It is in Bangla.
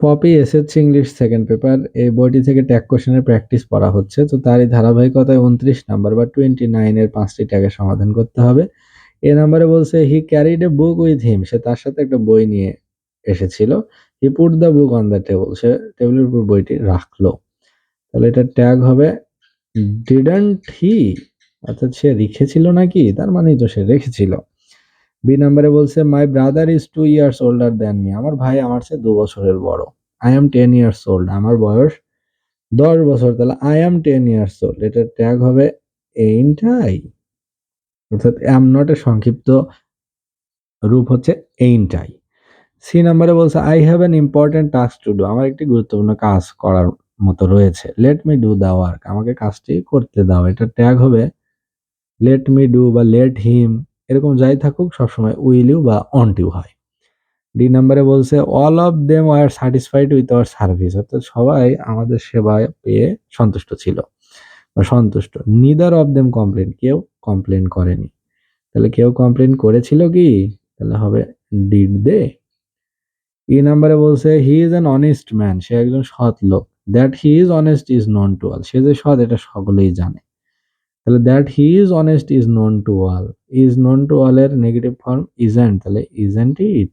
Popy SSC English second paper এই বইটি থেকে ট্যাগ কোশ্চেনের প্র্যাকটিস করা হচ্ছে। তো তারই ধারাবাহিকতায় উনত্রিশ নাম্বার বা টোয়েন্টি নাইনের পাঁচটি ট্যাগের সমাধান করতে হবে। এ নাম্বারে বলছে হি carried a book with him সে তার সাথে একটা বই নিয়ে এসেছিল। He put the book on the table সে টেবিলের উপর বইটি রাখল। তাহলে এটা ট্যাগ হবে ডিডন্ট হি অর্থাৎ সে রেখেছিল নাকি? তার মানেই তো সে রেখেছিল। বি নাম্বারে বলছে my brother is two years older than me আমার ভাই আমার চেয়ে দু বছরের বড়। I am ten years old আমার বয়স দশ বছর। তাহলে I am ten years old এটার ট্যাগ হবে এইনটাই অর্থাৎ অ্যাম নট এর সংক্ষিপ্ত রূপ হচ্ছে এইনটাই সি নাম্বারে বলছে I have an important task to do আমার একটি গুরুত্বপূর্ণ কাজ করার মতো রয়েছে। Let me do the work আমাকে কাজটি করতে দাও। এটা ট্যাগ হবে লেট মি ডু বা লেট হিম এরকম যাই থাকুক, সবসময় উইল ইউ বা অন টিউ হয়। ডি নাম্বারে বলছে all of them are satisfied with our service অর্থাৎ সবাই আমাদের সেবা পেয়ে সন্তুষ্ট ছিল। বা সন্তুষ্ট। নিদার অফ দেম কমপ্লেন কেউ কমপ্লেন করেনি। তাহলে কেউ কমপ্লেন করেছিল কি? তাহলে হবে ডিড দে ই নাম্বারে বলছে he is an honest man সে একজন সৎ লোক। That he is honest is known to all সে যে সৎ, এটা সকলেই জানে। তাহলে that he is honest is known to all is known to all এর নেগেটিভ ফর্ম ইজেন্ট তাহলে ইজেন্ট ইট